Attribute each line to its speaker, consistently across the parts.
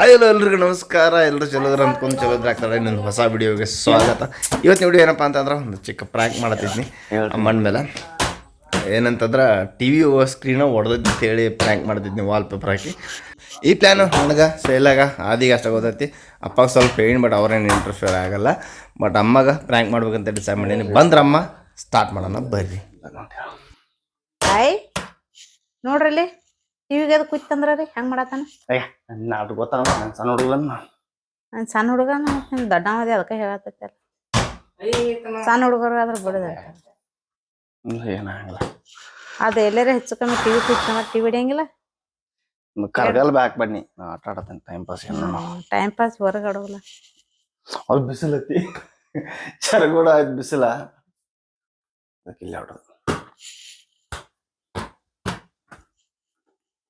Speaker 1: Hi hello ಎಲ್ರಿಗೂ ನಮಸ್ಕಾರ. ಎಲ್ಲರೂ ಚಲೋದ್ರ ಅಂದ್ಕೊಂಡು ಚಲೋದ್ರ ಆಗ್ತಾರೆ. ಇನ್ನೊಂದು ಹೊಸ ವಿಡಿಯೋಗೆ ಸ್ವಾಗತ. ಇವತ್ತಿನ ವಿಡಿಯೋ ಏನಪ್ಪ ಅಂತಂದ್ರೆ ಒಂದು ಚಿಕ್ಕ ಪ್ರ್ಯಾಂಕ್ ಮಾಡತ್ತಿದ್ನಿ ಅಮ್ಮನ ಮೇಲೆ. ಏನಂತಂದ್ರೆ ಟಿ ವಿ ಸ್ಕ್ರೀನ ಹೊಡೆದೈತಿ ಅಂತೇಳಿ ಪ್ರ್ಯಾಂಕ್ ಮಾಡ್ತಿದ್ನಿ ವಾಲ್ ಪೇಪರ್ ಹಾಕಿ. ಈ ಪ್ಲ್ಯಾನು ನನಗೆ ಸೇಲಾಗ ಆದಿಗೆ ಅಷ್ಟಾಗ ಗೊತ್ತೈತಿ. ಅಪ್ಪಗೆ ಸ್ವಲ್ಪ ಹೇಳಿ ಬಟ್ ಅವ್ರೇನು ಇಂಟರ್ಫಿಯರ್ ಆಗಲ್ಲ. ಬಟ್ ಅಮ್ಮಗ ಪ್ರ್ಯಾಂಕ್ ಮಾಡ್ಬೇಕಂತ ಡಿಸೈಡ್ ಮಾಡೀನಿ. ಬಂದ್ರಮ್ಮ ಸ್ಟಾರ್ಟ್ ಮಾಡೋಣ ಬರ್ರಿ.
Speaker 2: ಆಯ್ ನೋಡ್ರಲ್ಲಿ? ಟಿವಿಗೆ ಅದು ಕುತ್ತಂದ್ರ ರೀ ಹೆಂಗ್ ಮಾಡತ್ತಾನ
Speaker 3: ಅಯ್ಯ ನಾಡು ಗೊತ್ತಾಗ ನಾನು ಸಣ್ಣ ಹುಡುಗನ
Speaker 2: ನಾನು ಸಣ್ಣ ಹುಡುಗ ದೊಡ್ಡ ಮದಿ ಅದಕ್ಕೆ ಹೇಳತ್ತೈತಲ್ಲ ಸಣ್ಣ ಹುಡುಗರು ಆದ್ರೆ ಬಿಡದ
Speaker 3: ಏನಾಗಲ್ಲ
Speaker 2: ಅದು ಎಲ್ಲಾರ ಹೆಚ್ಚು ಕಮ್ಮಿ ಟಿವಿ ಕುತ್ತಂದ್ರ ಟಿವಿ ಹಿಡಿಯಂಗಿಲ್ಲ?
Speaker 3: ಕರ್ಗಲ್ ಬ್ಯಾಕ್ ಬನ್ನಿ. ನಾ ಆಟ ಆಡತ್ತೇನೆ ಟೈಮ್ ಪಾಸ್ ಏನು
Speaker 2: ಟೈಮ್ ಪಾಸ್ ಹೊರಗೆ ಆಡೋಲ್ಲ
Speaker 3: ಅವ್ರು ಬಿಸಿಲತ್ತಿ ಚರಗೋಡ ಆಯ್ತು ಬಿಸಿಲ. ಅದಕ್ಕೆ ಇಲ್ಲಿ ಆಡೋದು.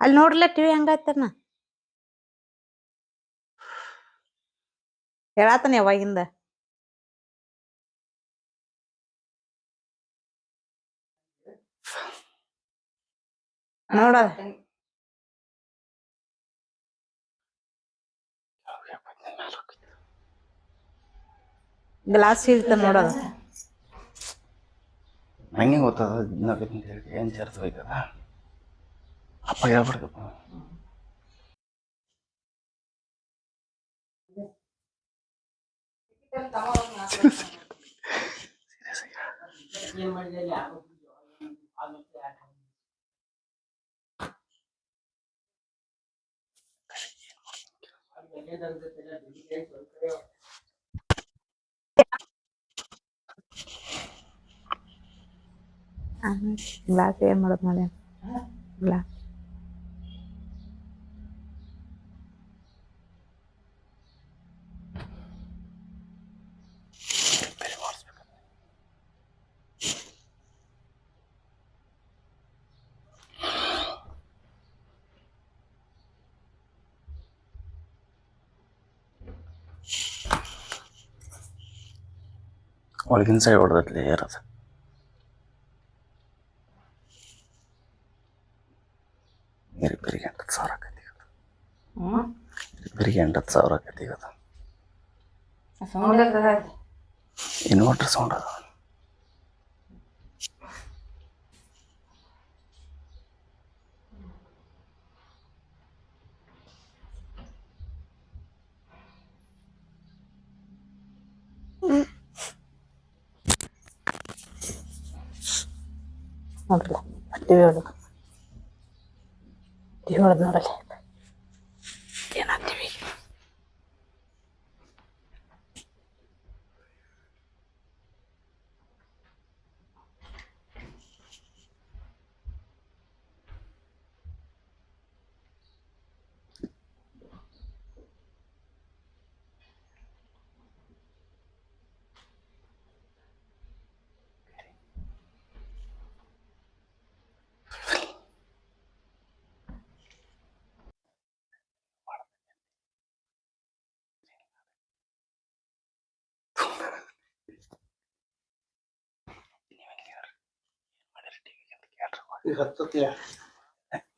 Speaker 2: ಅಲ್ಲಿ ನೋಡ್ರಲ್ಲ ಟಿವಿ ಹಂಗಾಯ್ತನ ಹೇಳತ್ತಾನ ಯಾವಾಗಿಂದ ನೋಡ ಗ್ಲಾಸ್ ಇರ್ತ ನೋಡೋದು
Speaker 3: ನಂಗೆ ಗೊತ್ತದ ದಿನಕ್ಕೆ ಏನು ಸೇರ್ತು ಹೋಯ್ತದ ಅಪ್ಪ ಹೇಳ್ಬಿಡ್ಕಪ್ಪ
Speaker 2: ಗ್ಲಾಸ್ ಏನ್ ಮಾಡೋದು ಮಾಡಿ ಗ್ಲಾಸ್
Speaker 3: ಒಳಗಿನ ಸೈಡ್ ಹೊಡೆದತ್ಲಿ ಏರದ ರಿಪೇರಿಗೆ ಎಂಟತ್ತು ಸಾವಿರ ಆಕೈತಿ ರಿಪೇರಿಗೆ ಎಂಟತ್ತು ಸಾವಿರ ಆಕೈತಿ ಈಗ ಇನ್ವರ್ಟರ್ ಸೌಂಡ್ ಅದ
Speaker 2: ನೋಡ್ರಲ್ಲ ಟಿವಿ ಹೊಡೆದು ನೋಡಲ್ಲ.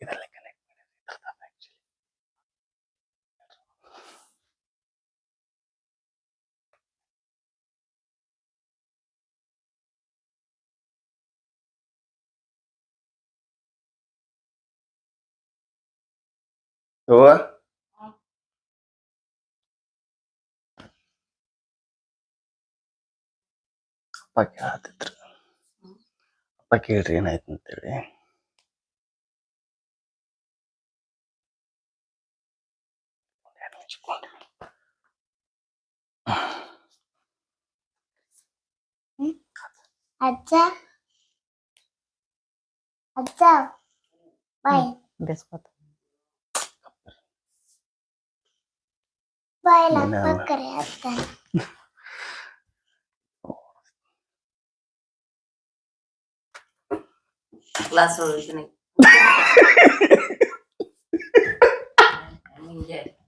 Speaker 3: ಇದೆಲ್ಲ ಕನೆಕ್ಟ್
Speaker 1: ಯವ್ವ
Speaker 3: ಅಪ್ಪ ಕೇಳತ್ತಿದ್ರು ಅಪ್ಪ ಕೇಳ್ರಿ ಏನಾಯ್ತು ಅಂತೇಳಿ
Speaker 4: తెచ్చుకుంటా
Speaker 2: అచ్చా
Speaker 3: అచ్చా బాయ్ బెస్పోతా బాయ్ లా పక్కరే అత్తా క్లాస్ రోజు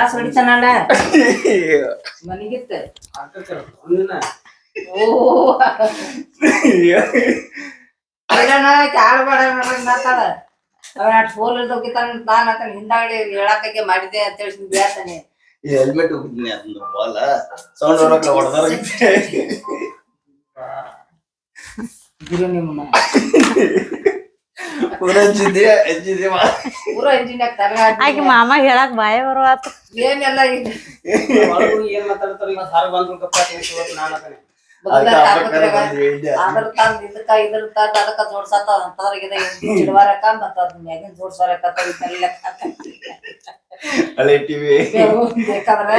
Speaker 3: ಕ್ಲಾಸ್ ಹೊಡಿತಾನಲ್ಲ ಮನಿಗಿತ್ತ ಓ ಇಲ್ಲಣ್ಣ ಕ್ಯಾಳ್ ಬೇಡ ಮಾತಾಡ. ಅವ ಅಟ್ ಫೋನ್ ಇದ್ದೋಗಿತಾನ ನಾನ್ ಆತನ ಹಿಂದಾಗಡೆ ಹೇಳಾಕಕ್ಕೆ ಮಾಡಿದೆ ಅಂತ ಹೇಳಿ ಹೇಳ್ತಾನೆ
Speaker 1: ಹೆಲ್ಮೆಟ್ ಹೋಗಿದ್ದೀನಿ ಅದನ್ನ ಬಾಲ ಸೌಂಡ್ ಹೊರಕ್ಕೆ ಹೊಡೆದಾರ
Speaker 3: ಗುರು ನಿಮ್ಮ
Speaker 2: ಆಕಿ ಮಾಮ ಹೇಳಕ್ ಬಾಯ ಬರುವಾತ.
Speaker 3: ಏನೆಲ್ಲ
Speaker 5: ಏನ್ ಮಾತಾಡ್ತಾರ ಸಾರ್ ಬಂದ್ರು ನಾನು
Speaker 3: ಚಿಡವಾರಕ್ಕ ಮತ್ತ ಅದ್ ಮ್ಯಾಗಿನ್ ಜೋಡ್ಸಾರಕ್ಕ ಬೇಕಾದ್ರೆ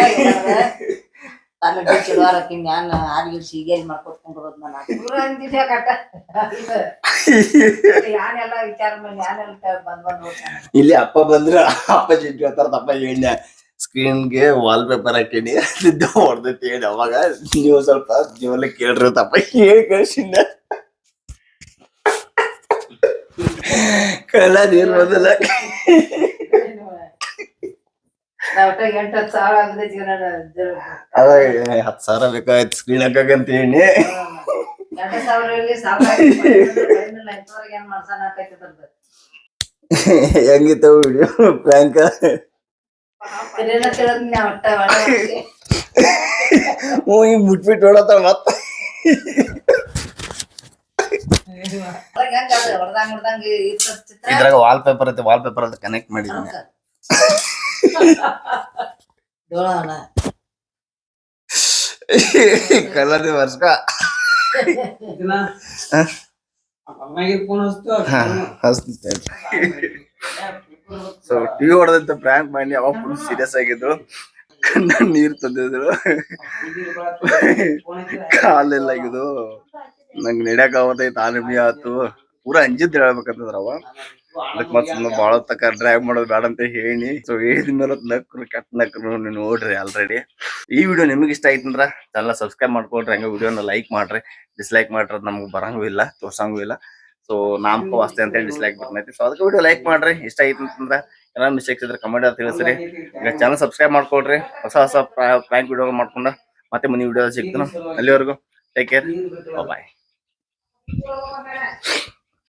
Speaker 3: ಏನಾದ್ರೆ ತಲೆ ಚಿಡವಾರಕ್ಕ ನಾನು ಆರ್ಗಿಲ್ ಸೀಗೇರಿ ಮಾಡ್ಕೊತ್ಕೊಂಡ್ ಬರೋದ್ ನಾನು ಅಂದಿದ್ದೆ ಕಟ್ಟ ಯಾನೆಲ್ಲ ವಿಚಾರ ಮೇಲೆ ಯಾನೆಲ್ಲ ಬಂದ್ ಬಂದ್
Speaker 1: ಇಲ್ಲಿ ಅಪ್ಪ ಬಂದ್ರೆ ಅಪ್ಪ ಚಿಂಟಿ ಹೇಳ್ತಾರ ತಪ್ಪ ಸ್ಕ್ರೀನ್ ಸ್ಕ್ರೀನ್ಗೆ ವಾಲ್ ಪೇಪರ್ ಹಾಕಿನಿ. ಅಲ್ಲಿದ್ದ ಹೊಡೆದೈತಿ ಹೇಳಿ ಅವಾಗ ನೀವು ಸ್ವಲ್ಪ ಜೀವನ ಕೇಳ್ರಿ ತಪ್ಪ ಹೇಳಿ ಕಳ್ಸಿಂದ ಕಳ್ಳ ನೀರ್ ಬಂದಿಲ್ಲ.
Speaker 3: ಹತ್ತ್ ಸಾವಿರ
Speaker 1: ಬೇಕಾಯ್ತು ಸ್ಕ್ರೀನ್ ಹಾಕಂತ ಹೇಳಿ. ಹೆಂಗಿತ್ತ ವಿಡಿಯೋ ಪ್ರ್ಯಾಂಕ ಹ್ಞೂ ಈಗ ಬಿಟ್ಬಿಟ್ಟು ಹೊಡತ ಮತ್ತ. ಇದ್ರಾಗ ವಾಲ್ ಪೇಪರ್ ಐತೆ ವಾಲ್ ಪೇಪರ್ ಅಂತ ಕನೆಕ್ಟ್ ಮಾಡಿದ್ದೀನಿ
Speaker 3: ಡೋಳವನ
Speaker 1: ಕಲರ್ ವರ್ಷ
Speaker 5: ಇದನ್ನ ಅಮ್ಮಗೆ ಫೋನ್ ಹಚ್ತು
Speaker 1: ಸೊ ಟಿವಿ ಹೊಡೆದಂತ ಪ್ರ್ಯಾಂಕ್ ಮಾಡಿ ಅವಾಗ ಫುಲ್ ಸೀರಿಯಸ್ ಆಗಿದ್ರು ಕಣ್ಣ ನೀರ್ ತಂದಿದ್ರು ಕಾಲೆಲ್ಲ ಆಗಿದ್ದು. ನಂಗೆ ನಡ್ಯಾಕ ಆಗತ್ತೈತೆ ಆನೆಮಿ ಆತು ಪೂರಾ ಅಂಜಿದ್ ಹೇಳ್ಬೇಕಂತಂದ್ರ ಅವ. ಅದಕ್ಕೆ ಮತ್ತೆ ಸುಮ್ಮನೆ ಭಾಳ ತಕ ಡ್ರೈವ್ ಮಾಡೋದು ಬೇಡ ಅಂತ ಹೇಳಿ. ಸೊ ಹೇಳಿದ ಮೇಲೆ ನಕ್ರು ಕೆಟ್ಟ ನಕ್ರು ನೀವು ನೋಡ್ರಿ ಆಲ್ರೆಡಿ ಈ ವಿಡಿಯೋ ನಿಮಗೆ ಇಷ್ಟ ಆಯ್ತಂದ್ರ ಚಾನಲ್ ಸಬ್ಸ್ಕ್ರೈಬ್ ಮಾಡ್ಕೊಳ್ರಿ, ಹಂಗೆ ವಿಡಿಯೋನ ಲೈಕ್ ಮಾಡ್ರಿ. ಡಿಸ್ಲೈಕ್ ಮಾಡ್ರಿ ನಮ್ಗೆ ಬರಂಗೂ ಇಲ್ಲ, ತೋರ್ಸಂಗೂ ಇಲ್ಲ. ಸೊ ನಾಮಕ ವಾಸ್ತೆ ಅಂತ ಹೇಳಿ ಡಿಸ್ಲೈಕ್ ಬರ್ತೈತಿ ಸೊ ಅದಕ್ಕೆ ವಿಡಿಯೋ ಲೈಕ್ ಮಾಡ್ರಿ, ಇಷ್ಟ ಆಯ್ತು ಅಂತಂದ್ರ ಏನಾರ ಮಿಸ್ಟೇಕ್ಸ್ ಇದ್ರೆ ಕಮೆಂಟ್ ತಿಳಿಸ್ರಿ. ಈಗ ಚಾನಲ್ ಸಬ್ಸ್ಕ್ರೈಬ್ ಮಾಡ್ಕೊಳ್ರಿ, ಹೊಸ ಹೊಸ ಪ್ರ್ಯಾಂಕ್ ವಿಡಿಯೋ ಮಾಡ್ಕೊಂಡ ಮತ್ತೆ ಮುಂದಿನ ವಿಡಿಯೋ ಸಿಗ್ತಾನ ಅಲ್ಲಿವರೆಗೂ. Take care bye